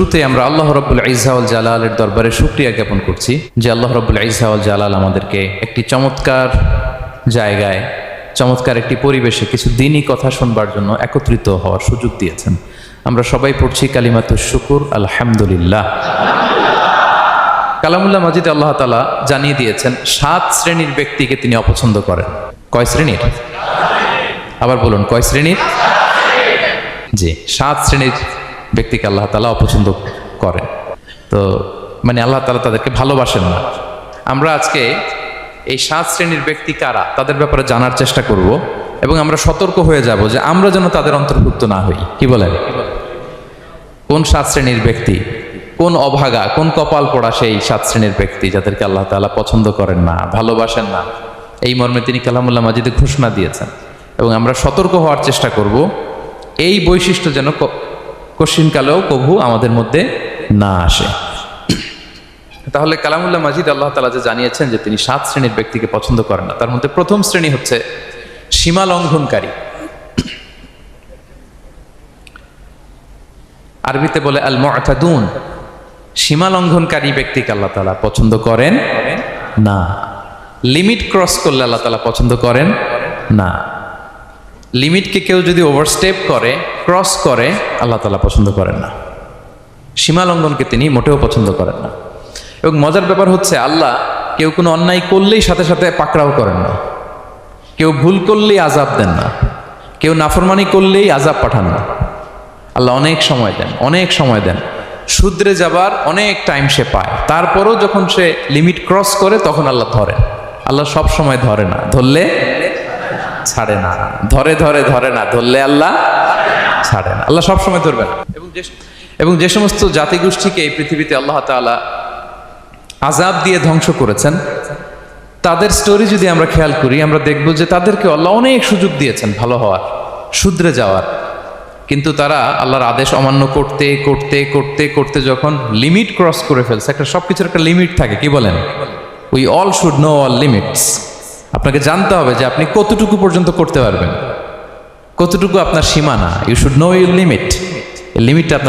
শুরুতে আমরা আল্লাহ রব্বুল ইজাউল জালালের দরবারে শুক্রিয়া জ্ঞাপন করছি যে আল্লাহ রব্বুল ইজাউল জালাল আমাদেরকে একটি চমৎকার জায়গায়, চমৎকার একটি পরিবেশে কিছু দিনই কথা শুনবার জন্য একত্রিত হওয়ার সুযোগ দিয়েছেন। আমরা সবাই পড়ছি কালিমাতু শুকুর, আলহামদুলিল্লাহ। কালামুল্লাহ মাজিদ আল্লাহ তালা জানিয়ে দিয়েছেন, সাত শ্রেণির ব্যক্তিকে তিনি অপছন্দ করেন। কয় শ্রেণির? আবার বলুন, কয় শ্রেণির? জি, সাত শ্রেণির ব্যক্তিকে আল্লাহ তালা অপছন্দ করেন তো মানে আল্লাহ তালা তাদেরকে ভালোবাসেন না। আমরা আজকে এই সাত শ্রেণির ব্যক্তি কারা, তাদের ব্যাপারে জানার চেষ্টা করব এবং আমরা সতর্ক হয়ে যাব যে আমরা যেন তাদের অন্তর্ভুক্ত না হই। কি বলেন? কোন সাত শ্রেণির ব্যক্তি, কোন অভাগা, কোন কপাল পড়া সেই সাত শ্রেণির ব্যক্তি যাদেরকে আল্লাহ তালা পছন্দ করেন না, ভালোবাসেন না? এই মর্মে তিনি কালামুল্লাহ মাজিদে ঘোষণা দিয়েছেন। এবং আমরা সতর্ক হওয়ার চেষ্টা করব, এই বৈশিষ্ট্য যেন কশিনকালেও কভু আমাদের মধ্যে না আসে। তাহলে কালামুল্লাহ মাজিদ আল্লাহ তালা যে জানিয়েছেন যে তিনি সাত শ্রেণির ব্যক্তিকে পছন্দ করেন না, তার মধ্যে প্রথম শ্রেণি হচ্ছে সীমা লঙ্ঘনকারী। আরবিতে বলে আল মুআতাদুন সীমা লঙ্ঘনকারী ব্যক্তিকে আল্লাহ তালা পছন্দ করেন না। লিমিট ক্রস করলে আল্লাহ তালা পছন্দ করেন না। লিমিটকে কেউ যদি ওভারস্টেপ করে ক্রস করে, আল্লাহ তালা পছন্দ করেন না। সীমা লঙ্ঘনকে তিনি মোটেও পছন্দ করেন না। এবং মজার ব্যাপার হচ্ছে, আল্লাহ কেউ কোনো অন্যায় করলেই সাথে সাথে পাকড়াও করেন না। কেউ ভুল করলেই আজাব দেন না। কেউ নাফরমানি করলেই আজাব পাঠান না। আল্লাহ অনেক সময় দেন, অনেক সময় দেন। শুদ্রে যাবার অনেক টাইম সে পায়। তারপরও যখন সে লিমিট ক্রস করে, তখন আল্লাহ ধরে আল্লাহ সব সময় ধরে না। ধরলে ছাড়ে না। ধরে ধরে ধরে না, ধরলে আল্লাহ ছাড়ে না। আল্লাহ সবসময় ধরবে না এবং যে এবং যে সমস্ত জাতিগোষ্ঠীকে এই পৃথিবীতে আল্লাহ তাআলা আজাব দিয়ে ধ্বংস করেছেন, তাদের স্টোরি যদি আমরা খেয়াল করি, আমরা দেখব যে তাদেরকে আল্লাহ অনেক সুযোগ দিয়েছেন ভালো হওয়ার, শুধরে যাওয়ার। কিন্তু তারা আল্লাহর আদেশ অমান্য করতে করতে করতে করতে যখন লিমিট ক্রস করে ফেলছে, একটা সব কিছুর একটা লিমিট থাকে, কি বলেন? We all should know all limits আপনাকে জানতে হবে যে আপনি কতটুকু পর্যন্ত করতে পারবেন। কতটুকু আপনার সীমানা। You should know your limit লিমিটটা আপনার